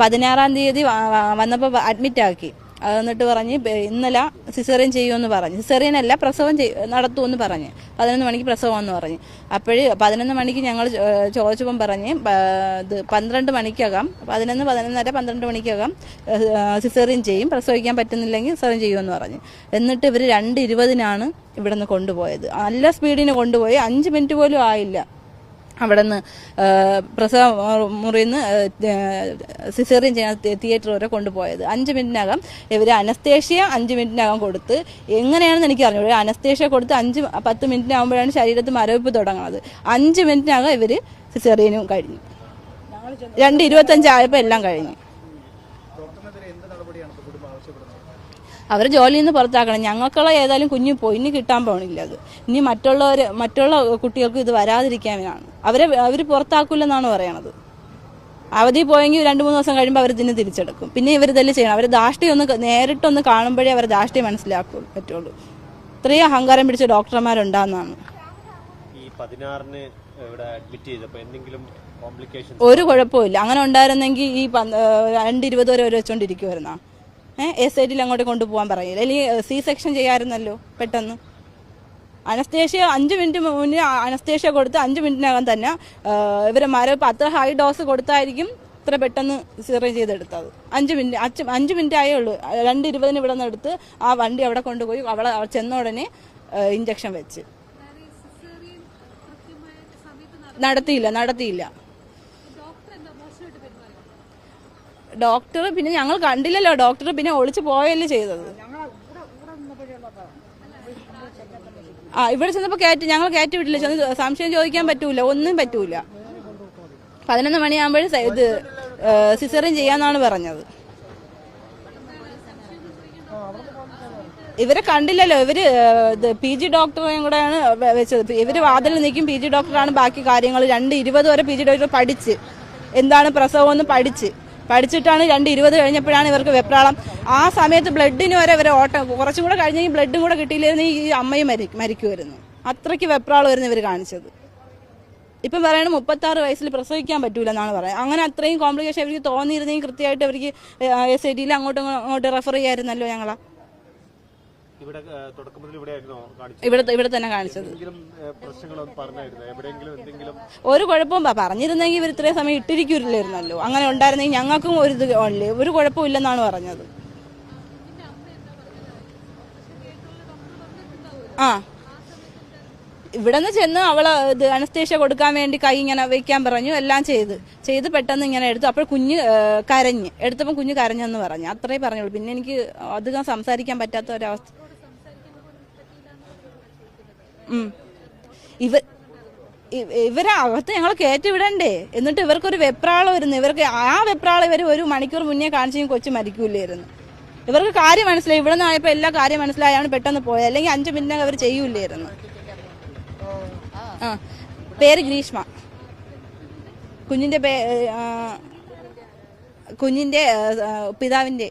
പതിനാറാം തീയതി വന്നപ്പോൾ അഡ്മിറ്റ് ആക്കി. എന്നിട്ട് പറഞ്ഞ് ഇന്നലെ സിസേറിയൻ ചെയ്യുമെന്ന് പറഞ്ഞ്. സിസേറിയൻ അല്ല പ്രസവം നടത്തുമെന്ന് പറഞ്ഞ്. പതിനൊന്ന് മണിക്ക് പ്രസവമെന്ന് പറഞ്ഞ്. അപ്പോഴ് പതിനൊന്ന് മണിക്ക് ഞങ്ങൾ ചോദിച്ചപ്പം പറഞ്ഞ് ഇത് പന്ത്രണ്ട് മണിക്കകം പതിനൊന്ന് പതിനൊന്നര പന്ത്രണ്ട് മണിക്കകം സിസേറിയൻ ചെയ്യും. പ്രസവിക്കാൻ പറ്റുന്നില്ലെങ്കിൽ സിസേറിയൻ ചെയ്യുമെന്ന് പറഞ്ഞ്. എന്നിട്ട് ഇവർ രണ്ട് ഇരുപതിനാണ് ഇവിടെ നിന്ന് കൊണ്ടുപോയത്. നല്ല സ്പീഡിന് കൊണ്ടുപോയി. അഞ്ച് മിനിറ്റ് പോലും ആയില്ല. അവിടെ നിന്ന് പ്രസവ മുറിയിൽ നിന്ന് സിസേറിയൻ ചെയ്യാൻ തിയേറ്റർ വരെ കൊണ്ടുപോയത്. അഞ്ച് മിനിറ്റിനകം ഇവർ അനസ്തേഷ്യ അഞ്ച് മിനിറ്റിനകം കൊടുത്ത് എങ്ങനെയാണെന്ന് എനിക്ക് അറിഞ്ഞു അനസ്തേഷ്യ കൊടുത്ത് അഞ്ച് പത്ത് മിനിറ്റിനാകുമ്പോഴാണ് ശരീരത്തിൽ മരവിപ്പ് തുടങ്ങുന്നത് അഞ്ച് മിനിറ്റിനകം ഇവർ സിസേറിയനും കഴിഞ്ഞു. രണ്ട് ഇരുപത്തഞ്ചായപ്പോൾ എല്ലാം കഴിഞ്ഞു. അവർ ജോലിയിൽ നിന്ന് പുറത്താക്കണം. ഞങ്ങൾക്കുള്ള ഏതായാലും കുഞ്ഞു പോയി. ഇനി കിട്ടാൻ പോകണില്ല അത്. ഇനി മറ്റുള്ളവർ മറ്റുള്ള കുട്ടികൾക്ക് ഇത് വരാതിരിക്കാനാണ് അവരെ അവർ പുറത്താക്കില്ലെന്നാണ് പറയണത്. അവധി പോയെങ്കിൽ രണ്ട് മൂന്ന് ദിവസം കഴിയുമ്പോൾ അവർ ഇതിന് തിരിച്ചെടുക്കും. പിന്നെ ഇവർ ഇതെല്ലാം ചെയ്യണം. അവർ ദാഷ്ട്യം ഒന്ന് നേരിട്ടൊന്ന് കാണുമ്പോഴേ അവർ ദാഷ്ട്യം മനസ്സിലാക്കൂ പറ്റുള്ളൂ. ഇത്രയും അഹങ്കാരം പിടിച്ച ഡോക്ടർമാരുണ്ടാന്നാണ്. പതിനാറിന് ഇവിടെ അഡ്മിറ്റ് ചെയ്തപ്പോൾ എന്തെങ്കിലും കോംപ്ലിക്കേഷൻ ഒരു കുഴപ്പമില്ല അങ്ങനെ ഉണ്ടായിരുന്നെങ്കിൽ ഈ രണ്ട് ഇരുപത് വരെ വെച്ചോണ്ടിരിക്കുമായിരുന്നാ ഏഹ് എസ് ഐ ടിയിൽ അങ്ങോട്ട് കൊണ്ടുപോകാൻ പറയില്ല? അല്ലെങ്കിൽ സി സെക്ഷൻ ചെയ്യാമായിരുന്നല്ലോ പെട്ടെന്ന്. അനസ്തേഷ്യ അഞ്ച് മിനിറ്റ് മുന്നേ അനസ്തേഷ്യ കൊടുത്ത് അഞ്ച് മിനിറ്റിനകം തന്നെ ഇവരെ മരം അത്ര ഹൈ ഡോസ് കൊടുത്തായിരിക്കും ഇത്ര പെട്ടെന്ന് സീറേ ചെയ്തെടുത്തത്. അഞ്ച് മിനിറ്റ് അഞ്ച് അഞ്ച് മിനിറ്റ് ആയേ ഉള്ളൂ. രണ്ട് ഇരുപതിന് ഇവിടെ നിന്ന് എടുത്ത് ആ വണ്ടി അവിടെ കൊണ്ടുപോയി അവളെ അവിടെ ചെന്ന ഉടനെ ഇഞ്ചക്ഷൻ വെച്ച്. നടത്തിയില്ല നടത്തിയില്ല. ഡോക്ടർ പിന്നെ ഞങ്ങൾ കണ്ടില്ലല്ലോ ഡോക്ടർ പിന്നെ ഒളിച്ചു പോയല്ലേ ചെയ്തത്. ആ ഇവിടെ ചെന്നപ്പോൾ കയറ്റി ഞങ്ങൾ കയറ്റി വിട്ടില്ല. ചെന്ന് സംശയം ചോദിക്കാൻ പറ്റൂല ഒന്നും പറ്റൂല. പതിനൊന്ന് മണിയാകുമ്പോഴും ഇത് സിസറിൻ ചെയ്യാന്നാണ് പറഞ്ഞത്. ഇവരെ കണ്ടില്ലല്ലോ ഇവർ പി ജി ഡോക്ടറെയും കൂടെയാണ് വെച്ചത്. ഇവർ വാതിൽ നിൽക്കും പി ജി ഡോക്ടറാണ് ബാക്കി കാര്യങ്ങൾ രണ്ട് ഇരുപത് വരെ പി ജി ഡോക്ടർ പഠിച്ച്. എന്താണ് പ്രസവം എന്ന് പഠിച്ച്. പഠിച്ചിട്ടാണ് രണ്ട് ഇരുപത് കഴിഞ്ഞപ്പോഴാണ് ഇവർക്ക് വെപ്രാളം. ആ സമയത്ത് ബ്ലഡിന് വരെ ഇവരെ ഓട്ടം കുറച്ചും കൂടെ കഴിഞ്ഞെങ്കിൽ ബ്ലഡും കൂടെ കിട്ടിയില്ലായിരുന്നു ഈ അമ്മയും മരി മരിക്കുമായിരുന്നു അത്രയ്ക്ക് വെപ്രാളം വെപ്രാളമായിരുന്നു ഇവർ കാണിച്ചത്. ഇപ്പം പറയണ മുപ്പത്താറ് വയസ്സിൽ പ്രസവിക്കാൻ പറ്റൂല എന്നാണ് പറയുന്നത് അങ്ങനെ അത്രയും കോംപ്ലിക്കേഷൻ അവർക്ക് തോന്നിയിരുന്നെങ്കിൽ കൃത്യമായിട്ട് അവർക്ക് എസ് ഐ ടിയിൽ അങ്ങോട്ടും അങ്ങോട്ട് റെഫർ ചെയ്യായിരുന്നല്ലോ ഞങ്ങളാ. ഇവിടെ തുടക്കം മുതൽ ഇവിടെ കാണിച്ചത്. ഇവിടെ ഇവിടെ തന്നെ കാണിച്ചത്. ഒരു കുഴപ്പവും പറഞ്ഞിരുന്നെങ്കിൽ ഇവർ ഇത്രയും സമയം ഇട്ടിരിക്കില്ലായിരുന്നല്ലോ. അങ്ങനെ ഉണ്ടായിരുന്നെങ്കിൽ ഞങ്ങൾക്കും ഒരു ഇത് ഒരു കുഴപ്പമില്ലെന്നാണ് പറഞ്ഞത്. ആ. ഇവിടെ നിന്ന് ചെന്ന് അവൾ ഇത് അനസ്തേഷ്യ കൊടുക്കാൻ വേണ്ടി കൈ ഇങ്ങനെ വെക്കാൻ പറഞ്ഞു. എല്ലാം ചെയ്ത്. ചെയ്ത് പെട്ടെന്ന് ഇങ്ങനെ എടുത്തു. അപ്പോൾ കുഞ്ഞ് കരഞ്ഞ്. എടുത്തപ്പോൾ കുഞ്ഞ് കരഞ്ഞെന്ന് പറഞ്ഞു. അത്രേ പറഞ്ഞുള്ളൂ. പിന്നെ എനിക്ക് അധികം സംസാരിക്കാൻ പറ്റാത്ത ഒരവസ്ഥ. ഇവ ഇവരെ അകത്ത് ഞങ്ങൾ കയറ്റി വിടണ്ടേ എന്നിട്ട് ഇവർക്കൊരു വെപ്രാളം വരുന്നു. ഇവർക്ക് ആ വെപ്രാളം ഇവർ ഒരു മണിക്കൂർ മുന്നേ കാണിച്ചെങ്കിൽ കൊച്ചു മരിക്കൂലായിരുന്നു. ഇവർക്ക് കാര്യം മനസ്സിലായി. ഇവിടെ നിന്നായപ്പോൾ എല്ലാ കാര്യം മനസ്സിലായാണ് പെട്ടെന്ന് പോയത്. അല്ലെങ്കിൽ അഞ്ച് മിനിറ്റ് അവർ ചെയ്യൂലായിരുന്നു. ആ. പേര് ഗ്രീഷ്മ. കുഞ്ഞിന്റെ പേ കുഞ്ഞിന്റെ പിതാവിന്റെ